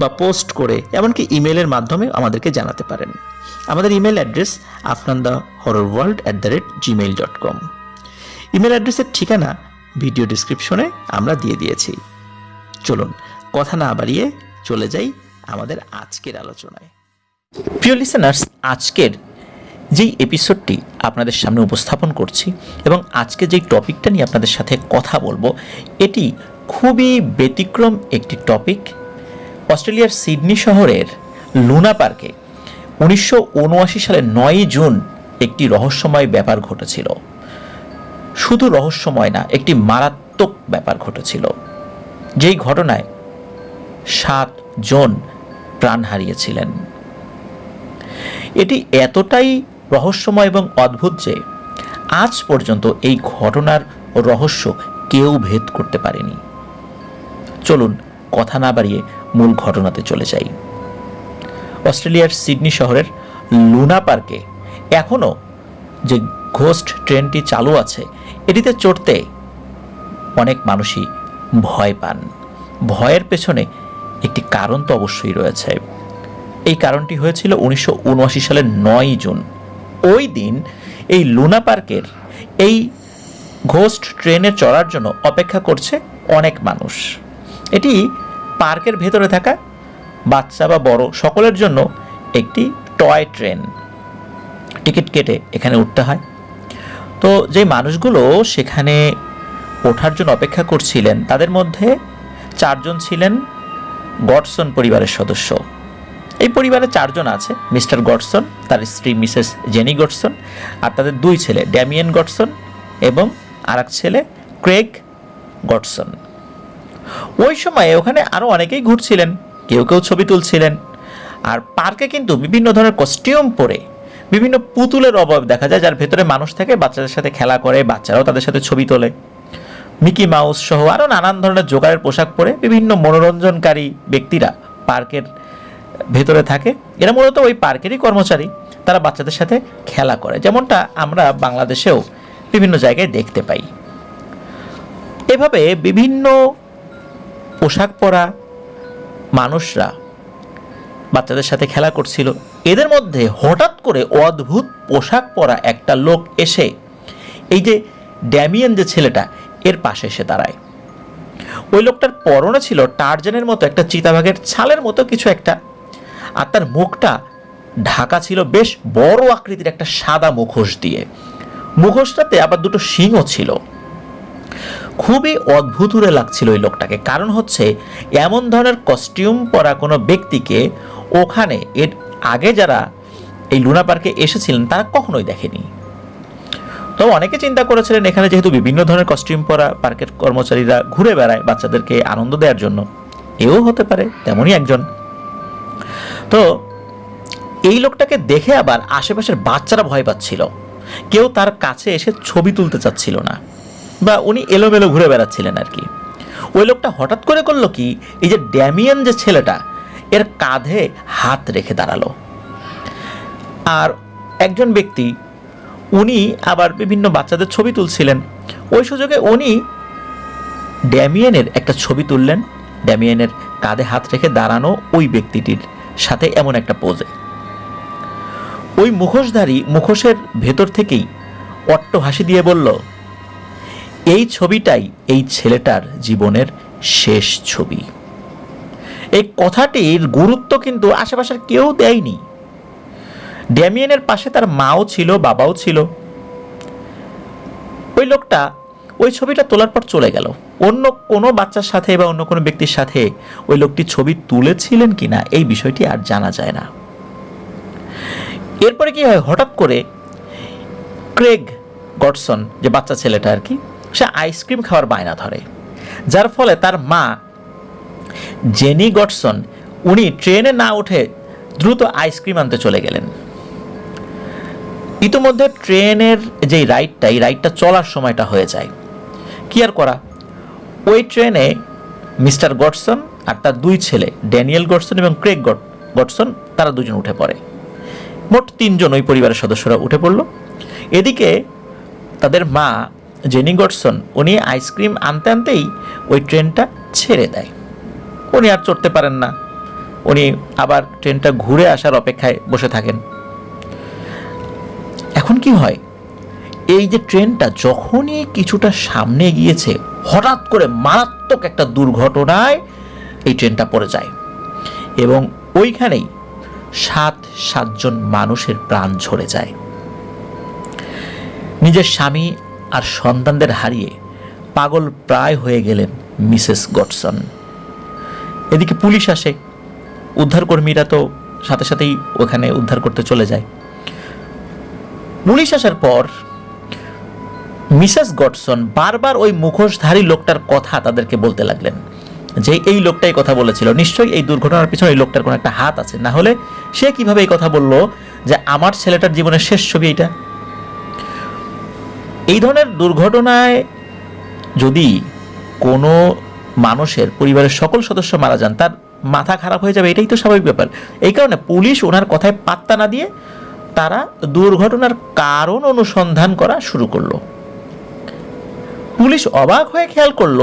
বা পোস্ট করে, এমনকি ইমেলের মাধ্যমে আমাদেরকে জানাতে পারেন। আমাদের email address Afnan the horror world at the rate Gmail dot com email অ্যাড্রেসের ঠিকানা ভিডিও ডিসক্রিপশনে আমরা দিয়ে দিয়েছি। চলুন, কথা না বাড়িয়ে চলে যাই আমাদের আজকের আলোচনায়। প্রিয় লিসেনার্স আজকের যেই এপিসোডটি আপনাদের সামনে উপস্থাপন করছি এবং আজকে যেই টপিকটা নিয়ে আপনাদের সাথে কথা বলব, এটি খুবই ব্যতিক্রম একটি টপিক অস্ট্রেলিয়ার সিডনি শহরের লুনা পার্কে উনিশশো উনআশি সালের নয়ই জুন একটি রহস্যময় ব্যাপার ঘটেছিল। শুধু রহস্যময় না, একটি মারাত্মক ব্যাপার ঘটেছিল। যেই ঘটনায় সাত জন প্রাণ হারিয়েছিলেন। এটি এতটাই রহস্যময় এবং অদ্ভুত যে আজ পর্যন্ত এই ঘটনার রহস্য কেউ ভেদ করতে পারেনি। চলুন কথা না বাড়িয়ে মূল ঘটনাতে চলে যাই। অস্ট্রেলিয়ার সিডনি শহরের লুনা পার্কে এখনও যে ঘোস্ট ট্রেনটি চালু আছে, এটিতে চড়তে অনেক মানুষই ভয় পান। ভয়ের পেছনে একটি কারণ তো অবশ্যই রয়েছে। এই কারণটি হয়েছিল উনিশশো উনআশি সালের নয় জুন। ওই দিন এই লুনা পার্কের এই ঘোস্ট ট্রেনে চড়ার জন্য অপেক্ষা করছে অনেক মানুষ। এটি পার্কের ভেতরে থাকা বাচ্চা বা বড় সকলের জন্য একটি টয় ট্রেন। টিকিট কেটে এখানে উঠতে হয়। তো যে মানুষগুলো সেখানে ওঠার জন্য অপেক্ষা করছিলেন, তাদের মধ্যে চারজন ছিলেন গডসন পরিবারের সদস্য। এই পরিবারে চারজন আছে, মিস্টার গডসন, তার স্ত্রী মিসেস জেনি গডসন, আর তাদের দুই ছেলে, ড্যামিয়েন গডসন এবং আর ছেলে, ক্রেগ গডসন। ওই সময়ে ওখানে আরও অনেকেই ঘুরছিলেন, কেউ কেউ ছবি তুলছিলেন। আর পার্কে কিন্তু বিভিন্ন ধরনের কস্টিউম পরে, বিভিন্ন পুতুলের অভাব দেখা যায়, যার ভেতরে মানুষ থাকে, বাচ্চাদের সাথে খেলা করে, বাচ্চারাও তাদের সাথে ছবি তোলে। মিকি মাউস সহ আরও নানান ধরনের জোগাড়ের পোশাক পরে বিভিন্ন মনোরঞ্জনকারী ব্যক্তিরা পার্কের ভেতরে থাকে। এরা মূলত ওই পার্কেরই কর্মচারী, তারা বাচ্চাদের সাথে খেলা করে। যেমনটা আমরা বাংলাদেশেও বিভিন্ন জায়গায় দেখতে পাই। এভাবে বিভিন্ন পোশাক পরা মানুষরা বাচ্চাদের সাথে খেলা করছিল। এদের মধ্যে হঠাৎ করে অদ্ভুত পোশাক পরা একটা লোক এসে, এই যে ড্যামিয়ান যে ছেলেটা, এর পাশে এসে দাঁড়ায়। ওই লোকটার পরনে ছিল টার্জেনের মতো একটা চিতাবাঘের ছালের মতো কিছু একটা, আর তার মুখটা ঢাকা ছিল বেশ বড় আকৃতির একটা সাদা মুখোশ দিয়ে। মুখোশটাতে আবার দুটো শিংও ছিল। খুবই অদ্ভুতুরে লাগছিল ওই লোকটাকে। কারণ হচ্ছে, এমন ধরনের কস্টিউম পরা কোনো ব্যক্তিকে ওখানে এর আগে যারা এই লুনা পার্কে এসেছিলেন, তারা কখনোই দেখেনি। তো অনেকে চিন্তা করেছিলেন এখানে যেহেতু বিভিন্ন ধরনের কস্টিউম পরা পার্কের কর্মচারীরা ঘুরে বেড়ায় বাচ্চাদেরকে আনন্দ দেওয়ার জন্য। এও হতে পারে, তেমনই একজন। তো এই লোকটাকে দেখে আবার আশেপাশের বাচ্চারা ভয় পাচ্ছিল। কেউ তার কাছে এসে ছবি তুলতে চাচ্ছিল না। বা উনি এলোমেলো ঘুরে বেড়াচ্ছিলেন আর কি। ওই লোকটা হঠাৎ করে করল কি, এই যে ড্যামিয়ান যে ছেলেটা, এর কাঁধে হাত রেখে দাঁড়াল। আর একজন ব্যক্তি, উনি আবার বিভিন্ন বাচ্চাদের ছবি তুলছিলেন। ওই সুযোগে উনি ড্যামিয়েনের একটা ছবি তুললেন। ড্যামিয়েনের কাঁধে হাত রেখে দাঁড়ানো ওই ব্যক্তিটির সাথে এমন একটা পোজে ওই মুখোশধারী মুখোশের ভেতর থেকেই অট্ট হাসি দিয়ে বলল এই ছবিটাই এই ছেলেটার জীবনের শেষ ছবি। এই কথাটির গুরুত্ব কিন্তু আশেপাশের কেউ দেয়নি। ড্যামিয়েনের পাশে তার মাও ছিল, বাবাও ছিল। ওই লোকটা ওই ছবিটা তোলার পর চলে গেল। অন্য কোনো বাচ্চার সাথে বা অন্য কোনো ব্যক্তির সাথে ওই লোকটি ছবি তুলেছিলেন কিনা এই বিষয়টি আর জানা যায় না। এরপরে কি হয়? হঠাৎ করে ক্রেগ গডসন, যে বাচ্চা ছেলেটা আর কি সে আইসক্রিম খাওয়ার বায়না ধরে। যার ফলে তার মা জেনি গডসন উনি ট্রেনে না উঠে দ্রুত আইসক্রিম আনতে চলে গেলেন। ইতিমধ্যে ট্রেনের যেই রাইডটা এই রাইডটা চলার সময়টা হয়ে যায়। কি আর করা? ওই ট্রেনে মিস্টার গডসন আর তার দুই ছেলে ড্যানিয়েল গডসন এবং ক্রেগ গড গডসন তারা দুজন উঠে পড়ে। মোট তিনজন ওই পরিবারের সদস্যরা উঠে পড়ল। এদিকে তাদের মা জেনি গডসন, উনি আইসক্রিম আনতে আনতেই ওই ট্রেনটা ছেড়ে দেয়। উনি আর চড়তে পারেন না। উনি আবার ট্রেনটা ঘুরে আসার অপেক্ষায় বসে থাকেন। এখন কি হয়? এই যে ট্রেনটা যখনই কিছুটা সামনে গিয়েছে, হঠাৎ করে মারাত্মক একটা দুর্ঘটনায় এই ট্রেনটা পড়ে যায় এবং ওইখানেই সাত, সাতজন মানুষের প্রাণ ঝরে যায়। নিজের স্বামী আর সন্তানদের হারিয়ে পাগল প্রায় হয়ে গেলেন মিসেস গডসন। এদিকে পুলিশ আসে। উদ্ধারকর্মীরা তো সাথে সাথেই ওখানে উদ্ধার করতে চলে যায়। পুলিশ আসার পর মিসেস গডসন বারবার ওই মুখোশধারী লোকটার কথা তাদেরকে বলতে লাগলেন। যে এই লোকটাই কথা বলেছিল। নিশ্চয়ই এই দুর্ঘটনার পিছনে এই লোকটার কোনো একটা হাত আছে। না হলে সে কীভাবে এই কথা বলল যে আমার ছেলেটার জীবনের শেষ ছবি এটা এই ধরনের দুর্ঘটনায় যদি কোনো মানুষের পরিবারের সকল সদস্য মারা যান, তার মাথা খারাপ হয়ে যাবে, এটাই তো স্বাভাবিক ব্যাপার। এই কারণে পুলিশ ওনার কথায় পাত্তা না দিয়ে তারা দুর্ঘটনার কারণ অনুসন্ধান করা শুরু করল। পুলিশ অবাক হয়ে খেয়াল করল,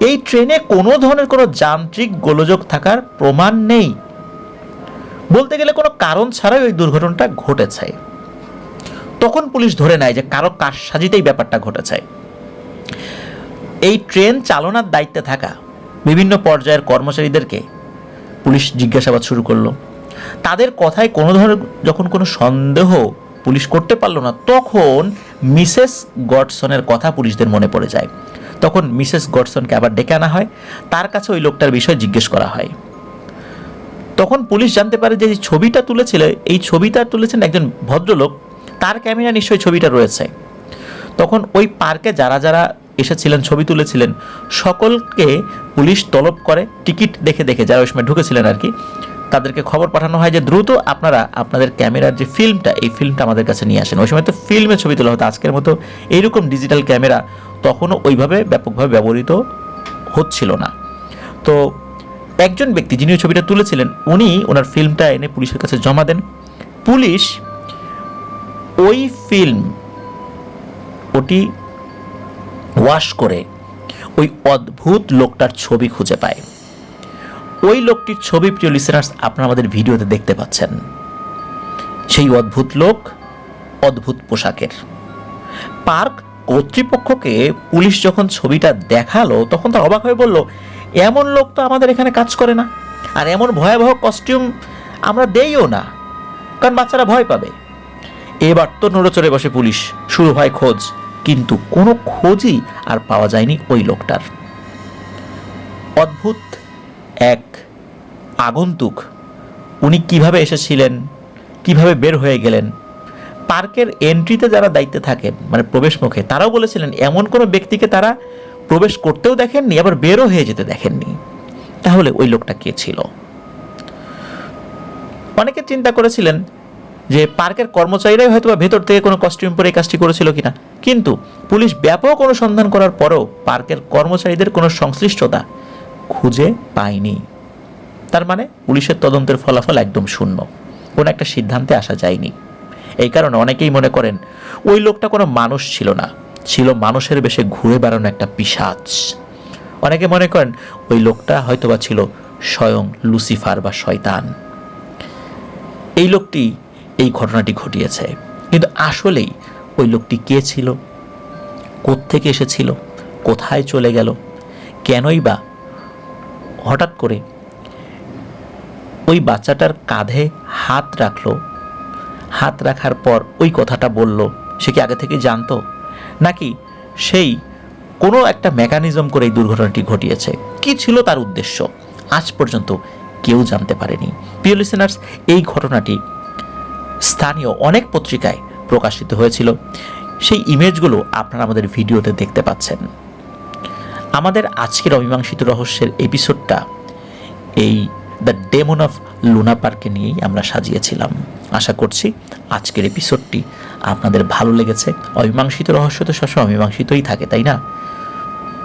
এই ট্রেনে কোনো ধরনের কোনো যান্ত্রিক গোলযোগ থাকার প্রমাণ নেই। বলতে গেলে কোনো কারণ ছাড়াই ওই দুর্ঘটনাটা ঘটেছে। তখন পুলিশ ধরে নেয় যে কারও কার সাজিতেই ব্যাপারটা ঘটেছে। এই ট্রেন চালনার দায়িত্বে থাকা বিভিন্ন পর্যায়ের কর্মচারীদেরকে পুলিশ জিজ্ঞাসাবাদ শুরু করল। তাদের কথায় কোনো ধরনের যখন কোনো সন্দেহ পুলিশ করতে পারল না, তখন মিসেস গডসনের কথা পুলিশদের মনে পড়ে যায়। তখন মিসেস গডসনকে আবার ডেকে আনা হয়। তার কাছে ওই লোকটার বিষয়ে জিজ্ঞেস করা হয়। তখন পুলিশ জানতে পারে যে ছবিটা তুলেছিল, এই ছবিটা তুলেছেন একজন ভদ্রলোক তার ক্যামেরা নিশ্চয়ই ছবিটা রয়েছে। তখন ওই পার্কে যারা যারা এসেছিলেন, ছবি তুলেছিলেন, সকলকে পুলিশ তলব করে, টিকিট দেখে দেখে যারা ওই সময় ঢুকেছিলেন আর কি, তাদেরকে খবর পাঠানো হয় যে, দ্রুত আপনারা, আপনাদের ক্যামেরার যে ফিল্মটা, এই ফিল্মটা আমাদের কাছে নিয়ে আসেন। ওই সময় তো ফিল্মে ছবি তোলা হতো। আজকের মতো এইরকম ডিজিটাল ক্যামেরা তখনও ওইভাবে ব্যাপকভাবে ব্যবহৃত হচ্ছিল না। তো একজন ব্যক্তি যিনি ছবিটা তুলেছিলেন, উনি ওনার ফিল্মটা এনে পুলিশের কাছে জমা দেন। পুলিশ ওই ফিল্ম ওটি ওয়াশ করে ওই অদ্ভুত লোকটার ছবি খুঁজে পায়। ওই লোকটির ছবি, প্রিয় লিসেনার্স আপনারা আমাদের ভিডিওতে দেখতে পাচ্ছেন। সেই অদ্ভুত লোক অদ্ভুত পোশাকের। পার্ক কর্তৃপক্ষকে পুলিশ যখন ছবিটা দেখাল, তখন তার অবাক হয়ে বলল, এমন লোক তো আমাদের এখানে কাজ করে না। আর এমন ভয়াবহ কস্টিউম আমরা দেইও না। কারণ বাচ্চারা ভয় পাবে। এবার তো নড়েচড়ে বসে পুলিশ। শুরু হয় খোঁজ, কিন্তু কোনো খোঁজই আর পাওয়া যায়নি ওই লোকটার। অদ্ভুত এক আগন্তুক, উনি কীভাবে এসেছিলেন, কীভাবে বের হয়ে গেলেন? পার্কের এন্ট্রিতে যারা দায়িত্বে থাকেন মানে প্রবেশ মুখে, তারাও বলেছিলেন, এমন কোনো ব্যক্তিকে তারা প্রবেশ করতেও দেখেননি, আবার বেরও হয়ে যেতে দেখেননি। তাহলে ওই লোকটা কে ছিল? অনেকে চিন্তা করেছিলেন যে পার্কের কর্মচারীরাই হয়তো বা ভেতর থেকে কোনো কস্টিউম পরে এই কাজটি করেছিল কিনা। কিন্তু পুলিশ ব্যাপক অনুসন্ধান করার পরেও পার্কের কর্মচারীদের কোনো সংশ্লিষ্টতা খুঁজে পায়নি। তার মানে পুলিশের তদন্তের ফলাফল একদম শূন্য। কোনো একটা সিদ্ধান্তে আসা যায়নি। এই কারণে অনেকেই মনে করেন, ওই লোকটা কোনো মানুষ ছিল না। ছিল মানুষের বেশে ঘুরে বেড়ানো একটা পিসাচ অনেকে মনে করেন, ওই লোকটা হয়তোবা ছিল স্বয়ং লুসিফার বা শয়তান। এই লোকটি এই ঘটনাটি ঘটিয়েছে। কিন্তু আসলেই ওই লোকটি কে ছিল? কোত্থেকে এসেছিল? কোথায় চলে গেল? কেনই বা? হঠাৎ করে ওই বাচ্চাটার কাঁধে হাত রাখল। হাত রাখার পর ওই কথাটা বলল, সে কি আগে থেকে জানতো? নাকি সেই কোনো একটা মেকানিজম করে এই দুর্ঘটনাটি ঘটিয়েছে? কি ছিল তার উদ্দেশ্য? আজ পর্যন্ত কেউ জানতে পারেনি। প্রিয় লিসেনার্স এই ঘটনাটি স্থানীয় অনেক পত্রিকায় প্রকাশিত হয়েছিল। সেই ইমেজগুলো আপনারা আমাদের ভিডিওতে দেখতে পাচ্ছেন। আমাদের আজকের অমীমাংসিত রহস্যের এপিসোডটা এই দ্য ডেমন অফ লুনা পার্কে নিয়েই আমরা সাজিয়েছিলাম। আশা করছি আজকের এপিসোডটি আপনাদের ভালো লেগেছে। অমীমাংসিত রহস্য তো সবসময় অমীমাংসিতই থাকে, তাই না?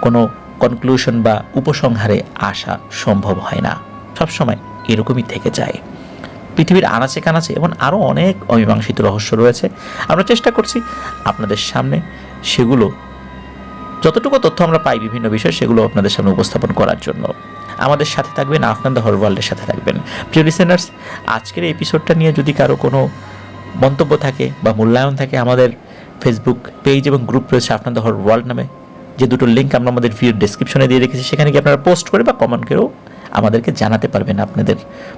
কোনো কনক্লুশন বা উপসংহারে আসা সম্ভব হয় না। সবসময় এরকমই থেকে যায়। পৃথিবীর আনাচে কানাচে এবং আরও অনেক অমীমাংসিত রহস্য রয়েছে। আমরা চেষ্টা করছি আপনাদের সামনে সেগুলো, যতটুকু তথ্য আমরা পাই বিভিন্ন বিষয়, সেগুলো আপনাদের সামনে উপস্থাপন করার জন্য। আমাদের সাথে থাকবেন আফনান দ্য হর ওয়ার্ল্ডের সাথে থাকবেন। প্রিয় লিসেনার্স আজকের এপিসোডটা নিয়ে যদি কারও কোনো মন্তব্য থাকে বা মূল্যায়ন থাকে আমাদের ফেসবুক পেজ এবং গ্রুপ রয়েছে আফনান হর ওয়ার্ল্ড নামে, যে দুটো লিঙ্ক আমরা আমাদের ভিডিও ডিসক্রিপশনে দিয়ে রেখেছি, সেখানে গিয়ে আপনারা পোস্ট করে বা কমেন্ট করেও আমাদেরকে জানাতে পারবেন আপনাদের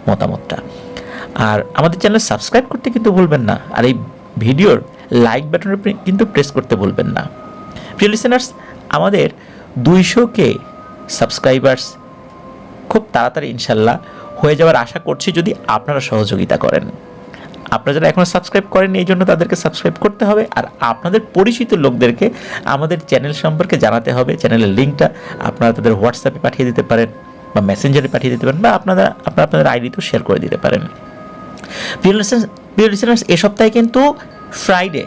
মতামতটা। আর আমাদের চ্যানেল সাবস্ক্রাইব করতে কিন্তু ভুলবেন না, আর এই ভিডিওর লাইক বাটনে কিন্তু প্রেস করতে ভুলবেন না। প্রিয় লিসেনার্স আমাদের দুইশো কে সাবস্ক্রাইবার্স খুব তাড়াতাড়ি ইনশাল্লাহ হয়ে যাওয়ার আশা করছি যদি আপনারা সহযোগিতা করেন। আপনারা যারা এখনও সাবস্ক্রাইব করেন এই জন্য তাদেরকে সাবস্ক্রাইব করতে হবে, আর আপনাদের পরিচিত লোকদেরকে আমাদের চ্যানেল সম্পর্কে জানাতে হবে। চ্যানেলের লিঙ্কটা আপনারা তাদের হোয়াটসঅ্যাপে পাঠিয়ে দিতে পারেন, বা মেসেঞ্জারে পাঠিয়ে দিতে পারেন, বা আপনারা আপনারা আপনাদের আইডিতেও শেয়ার করে দিতে পারেন। প্রিয় এ সপ্তাহে কিন্তু ফ্রাইডে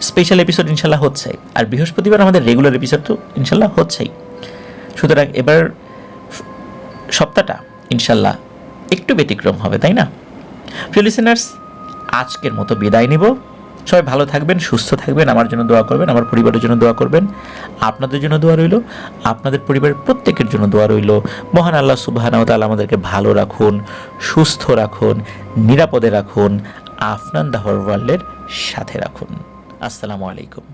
স্পেশাল এপিসোড ইনশাল্লাহ হচ্ছে। আর বৃহস্পতিবার আমাদের রেগুলার এপিসোড তো ইনশাল্লাহ হচ্ছেই। সুতরাং এবার সপ্তাহটা ইনশাল্লাহ একটু ব্যতিক্রম হবে, তাই না? প্রিয় লিসেনার্স আজকের মতো বিদায় নিব। সবাই ভালো থাকবেন, সুস্থ থাকবেন, আমার জন্য দোয়া করবেন, আমার পরিবারের জন্য দোয়া করবেন, আপনাদের জন্য দোয়া রইল, আপনাদের পরিবারের প্রত্যেকের জন্য দোয়া রইল। মহান আল্লাহ সুবাহ আমাদেরকে ভালো রাখুন, সুস্থ রাখুন, নিরাপদে রাখুন, আফনান দাহর ওয়ার্ল্ডের সাথে রাখুন। আসসালামু আলাইকুম।